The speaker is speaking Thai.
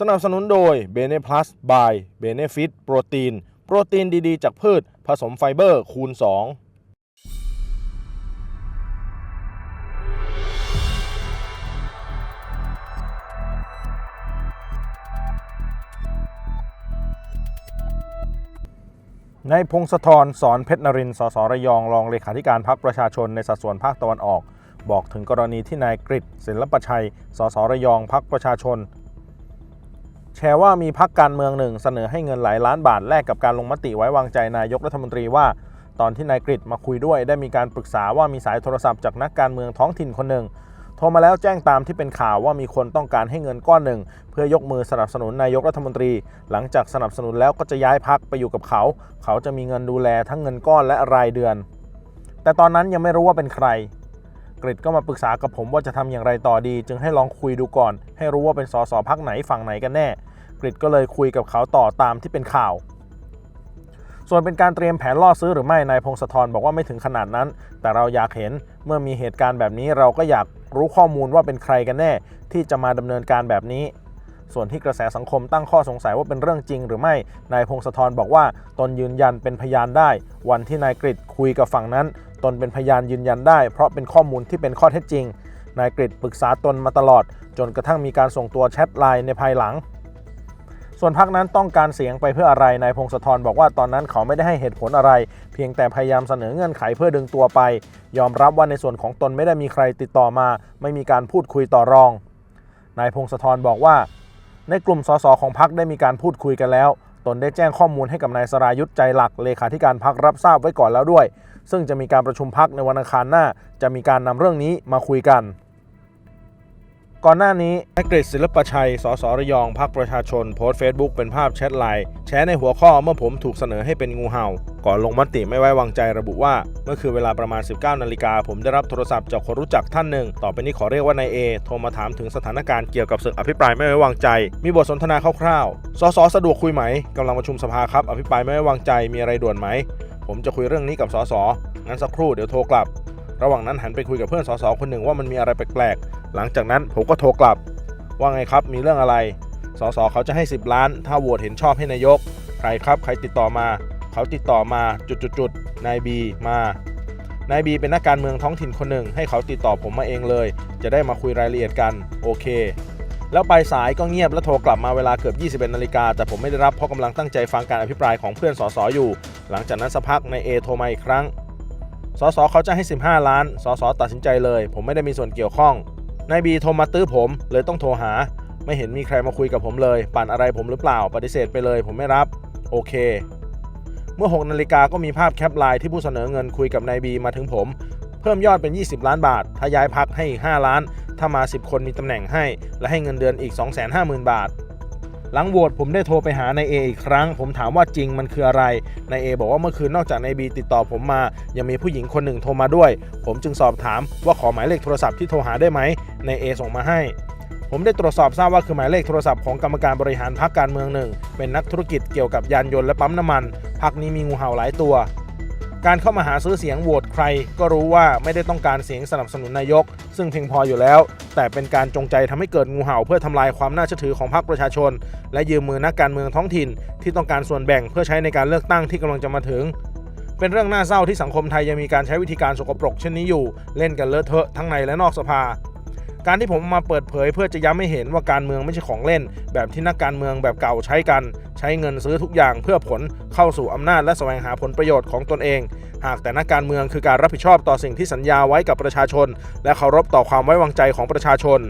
สนับสนุนโดย b e n e Plus by Benefit โปรตีน โปรตีนดีๆ จากพืช ผสมไฟเบอร์คูณ 2 ในพงศธรสอนเพชรนรินทร์สสระยองรองเลขาธิการพรรคประชาชนในสัดส่วนภาคตะวันออก บอกถึงกรณีที่นายกฤษศิลปชัย สสระยองพรรคประชาชน แชร์ว่ามีพรรคการเมืองหนึ่งเสนอให้เงินหลายล้านบาทแลกกับการลงมติไว้วางใจนายกรัฐมนตรีว่า ตอนที่นายกฤษมาคุยด้วย ได้มีการปรึกษาว่ามีสายโทรศัพท์จากนักการเมืองท้องถิ่นคนหนึ่งโทรมาแล้วแจ้งตามที่เป็นข่าวว่ามีคนต้องการให้เงินก้อนหนึ่ง เพื่อยกมือสนับสนุนนายกรัฐมนตรี หลังจากสนับสนุนแล้วก็จะย้ายพักไปอยู่กับเขา เขาจะมีเงินดูแลทั้งเงินก้อนและรายเดือน แต่ตอนนั้นยังไม่รู้ว่าเป็นใคร กฤษก็มาปรึกษากับผมว่าจะทำอย่างไรต่อดี จึงให้ลองคุยดูก่อน ให้รู้ว่าเป็นสสพักไหนฝั่งไหนกันแน่ กฤษก็เลยคุยกับเขาต่อตามที่เป็นข่าว ส่วนเป็นการเตรียมแผนล่อซื้อหรือไม่นายพงศธรบอกว่าไม่ถึงขนาดนั้น แต่เราอยากเห็นเมื่อมีเหตุการณ์แบบนี้เราก็อยากรู้ข้อมูลว่าเป็นใครกันแน่ ที่จะมาดำเนินการแบบนี้ส่วนที่กระแสสังคมตั้งข้อสงสัยว่าเป็นเรื่องจริงหรือไม่ นายพงศธรบอกว่าตนยืนยันเป็นพยานได้ วันที่นายกฤษคุยกับฝั่งนั้น ตนเป็นพยานยืนยันได้ เพราะเป็นข้อมูลที่เป็นข้อเท็จจริง นายกฤษปรึกษาตนมาตลอด จนกระทั่งมีการส่งตัวแชทไลน์ในภายหลัง ส่วนพักนั้นต้องการเสียงไปเพื่ออะไร นายพงศธรบอกว่าตอนนั้นเขาไม่ได้ให้เหตุผลอะไร เพียงแต่พยายามเสนอเงื่อนไขเพื่อดึงตัวไป ยอมรับว่าในส่วนของตนไม่ได้มีใครติดต่อมา ไม่มีการพูดคุยต่อรอง นายพงศธรบอกว่า ในกลุ่มสสของพักได้มีการพูดคุยกันแล้ว ตนได้แจ้งข้อมูลให้กับนายสรายุทธใจหลักเลขาธิการพักรับทราบไว้ก่อนแล้วด้วย ซึ่งจะมีการประชุมพักในวันอังคารหน้า จะมีการนำเรื่องนี้มาคุยกัน ก่อนหน้านี้นายกฤษศิลปชัย สสระยองพักประชาชนโพสต์เฟซบุ๊กเป็นภาพแชทไลน์แชร์ในหัวข้อเมื่อผมถูกเสนอให้เป็นงูเห่า ก่อนลงมติไม่ไว้วางใจระบุว่า เมื่อคือเวลาประมาณ 19นาฬิกาผมได้รับโทรศัพท์จากคนรู้จักท่านหนึ่ง ต่อไปนี้ขอเรียกว่านายเอโทรมาถามถึงสถานการณ์เกี่ยวกับศึกอภิปรายไม่ไว้วางใจ มีบทสนทนาคร่าวๆ สสสะดวกคุยไหมกำลังประชุมสภาครับอภิปรายไม่ไว้วางใจมีอะไรด่วนไหม ผมจะคุยเรื่องนี้กับสสงั้นสักครู่เดี๋ยวโทรกลับ ระหว่างนั้นหันไปคุยกับเพื่อนสสคนหนึ่งว่ามันมีอะไรแปลกๆ หลังจากนั้นผมก็โทรกลับ ว่าไงครับมีเรื่องอะไร สสเขาจะให้ 10 ล้าน ถ้าโหวตเห็นชอบให้นายก ใครครับใครติดต่อมา เขาติดต่อมาจุดๆๆนายบีมานายบีเป็นนักการเมืองท้องถิ่นคนหนึ่ง ให้เขาติดต่อผมมาเองเลย จะได้มาคุยรายละเอียดกันโอเค แล้วปลายสายก็เงียบแล้วโทรกลับมาเวลาเกือบ 21นาฬิกาแต่ผมไม่ได้รับเพราะกำลังตั้งใจฟังการอภิปรายของเพื่อนสสอยู่ หลังจากนั้นสักพักนายเอโทรมาอีกครั้งสสเขาจะให้ 15 ล้านสสตัดสินใจเลย ผมไม่ได้มีส่วนเกี่ยวข้อง นายบีโทรมาตื้อผม เลยต้องโทรหา ไม่เห็นมีใครมาคุยกับผมเลย ปั่นอะไรผมหรือเปล่าปฏิเสธไปเลย ผมไม่รับ โอเค เมื่อ 6 นาฬิกาก็มีภาพแคปไลน์ที่ผู้เสนอเงินคุยกับนายบีมาถึงผม เพิ่มยอดเป็น 20 ล้านบาท ถ้าย้ายพักให้อีก 5 ล้าน ถ้ามา 10 คนมีตำแหน่งให้ และให้เงินเดือนอีก 250,000 บาท หลังโหวตผมได้โทรไปหานายเออีกครั้ง ผมถามว่าจริงมันคืออะไรนายเอบอกว่าเมื่อคืนนอกจากนายบีติดต่อผมมา ยังมีผู้หญิงคนหนึ่งโทรมาด้วย ผมจึงสอบถามว่าขอหมายเลขโทรศัพท์ที่โทรหาได้ไหมนายเอส่งมาให้ ผมได้ตรวจสอบทราบว่าคือหมายเลขโทรศัพท์ของกรรมการบริหารพรรคการเมืองหนึ่ง เป็นนักธุรกิจเกี่ยวกับยานยนต์และปั๊มน้ำมันพรรคนี้มีงูเห่าหลายตัว การเข้ามาหาซื้อเสียงโหวตใคร ก็รู้ว่าไม่ได้ต้องการเสียงสนับสนุนนายก ซึ่งเพียงพออยู่แล้ว แต่เป็นการจงใจทำให้เกิดงูเห่าเพื่อทำลายความน่าเชื่อถือของพรรคประชาชน และยืมมือนักการเมืองท้องถิ่น ที่ต้องการส่วนแบ่งเพื่อใช้ในการเลือกตั้งที่กำลังจะมาถึงเป็นเรื่องน่าเศร้าที่สังคมไทยยังมีการใช้วิธีการสกปรกเช่นนี้อยู่ เล่นกันเลอะเทอะทั้งในและนอกสภา การที่ผมมาเปิดเผย เพื่อจะย้ำให้เห็นว่าการเมืองไม่ใช่ของเล่น แบบที่นักการเมืองแบบเก่าใช้กัน ใช้เงินซื้อทุกอย่างเพื่อผลเข้าสู่อำนาจและแสวงหาผลประโยชน์ของตนเอง หากแต่นักการเมืองคือการรับผิดชอบต่อสิ่งที่สัญญาไว้กับประชาชน และเคารพต่อความไว้วางใจของประชาชน